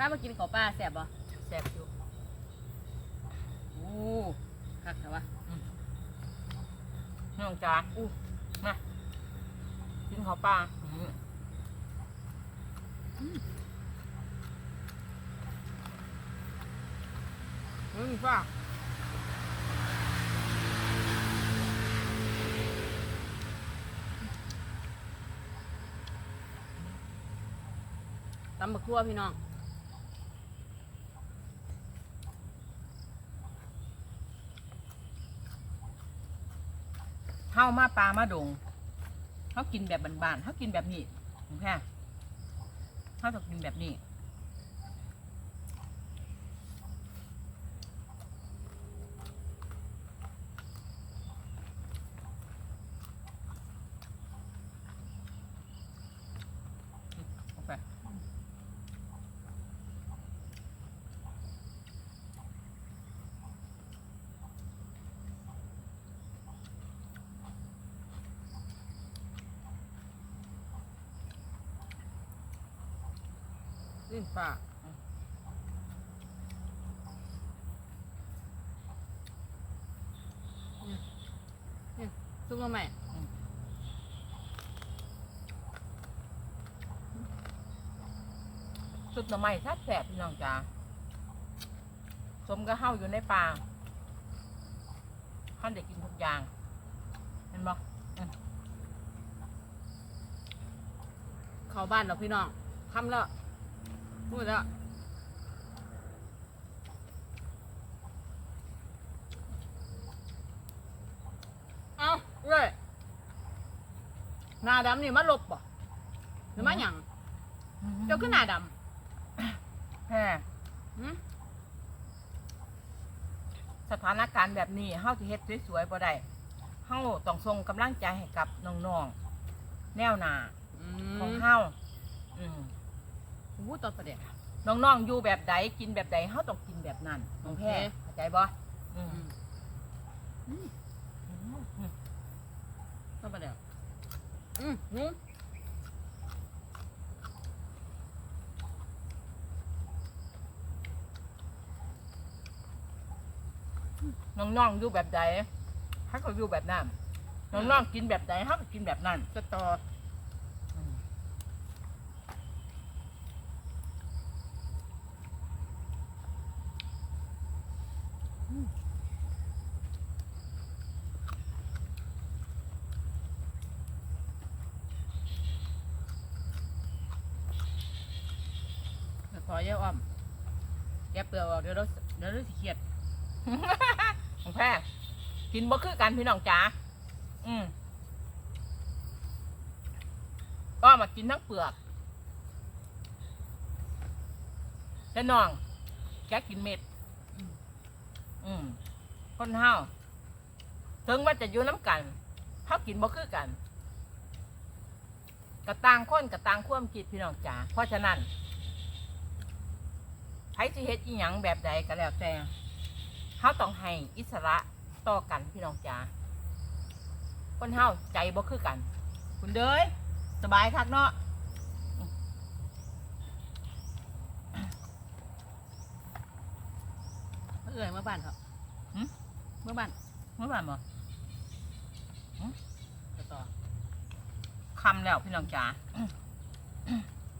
ข้ามากินข้าวปลาแซ่บบ่แซ่บอยู่โอ้คักแต่ว่าน้องจ๋าอู้มากินข้าวปลาอื้ออืมป้าตำบักทั่วพี่น้อง เฮามาปลามาดงเขากินแบบบานๆเขากินแบบนี้โอเคเขาจะกินแบบนี้ โอเค นี่ปานี่ซุปมาใหม่สุดหน่อไม้ทัดแสบพี่น้องจ๋าสมก็เฮาอยู่ในป่าเฮาได้กินทุกอย่าง เห็นบ่เข้าบ้านเราพี่น้องคำแล้ว พูดแล้วเอาเว้ยหน้าดำนี่มาลบบ่หรือมาหยังเจ้าขึ้นหน้าดแฮ่ำหึสถานการณ์แบบนี้เฮาสิเฮ็ดสวยๆบ่ได้เฮาต้องส่งกำลังใจให้กับน้องๆแนวหน้าอืของมเฮาอืม พูดตอนประเดี๋ยวน้องๆอยู่แบบใดกินแบบใดเฮาต้องกินแบบนั้นน้องแพ้โอเคเข้าใจบ่อืมอืมอืมอืมตอนประเดี๋ยวอืมอืมน้องๆอยู่แบบใดเฮาก็อยู่แบบนั้นน้องๆกินแบบใดเฮาก็กินแบบนั้นสตออื สตอเยอะอ้อมแกะเปลือกออกเดี๋ยวเราเดี๋ยวเราสิเครียด ของแพ้กินบ่คือกันพี่น้องจ๋าอืมก็มากินทั้งเปลือกแต่น้องแกกินเม็ดอืมอืมคนเฮาถึงว่าจะอยู่น้ำกันเฮากินบ่คือกันกระต่างคนกระต่างความคิดพี่น้องจ๋าเพราะฉะนั้น ครสิเฮ็ดอีหยังแบบใดก็แล้วแต่เฮาต้องให้อิสระต่อกันพี่น้องจ๋าคนเฮาใจบ่คือกัน คุณเด้ยสบายคักเนาะเมื่อเอ่ยเมื่อบ้านเขาหึเมื่อบ้านเมื่อวานบ่สตอคำแล้วพี่น้องจ๋า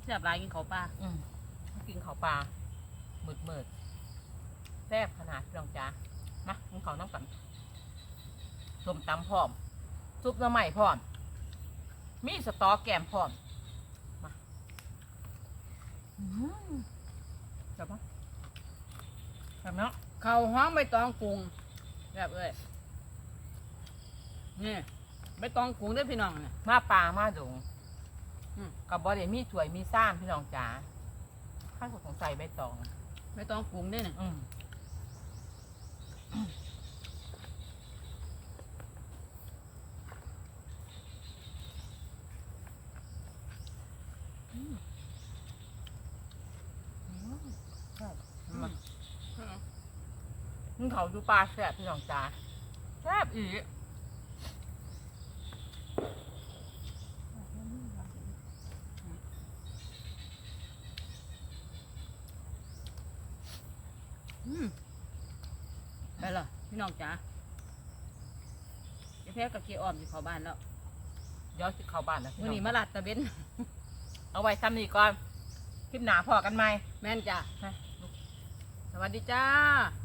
เสียบลายกินเขาวปลาอืมกินข้าวปลาห มืดมืดแซ่บขนาดพี่น้องจ๋ามากินข้าวน้ำกันส้มตำพร้อมซุปหน้ำใหม่พร้อม มีสตอแกมพร้อม มาอืมจับปะจับเนาะเขาวห้องใบตองกรุงแบบเอ้ยนี่ใบตองกรุงเด้วยพี่น้องเนี่ยมาปลามาดงอืมกับบอดมีถ้วยมีซ่ามพี่น้องจ๋าข้าวของใส่ใบตอง ใบตองกรุงเด้วยเนี่ยอืมมันมึงเขาดูปลาแซ่บพี่น้องจ๋าแซ่บอีก ช่เหรอพี่ น้องจ๋าเจ๊แพ้กับเกียร์อ้อมอยู่เข้าบ้านแล้วเดี๋ยวสิเข้าบ้านแล้วพี่วันน้องนี้มาลัดตะเบนเอาไว้ซ้ำนี่ก่อน คลิปหนาพอกันไหมแม่นจ้ะไปสวัสดีจ้าส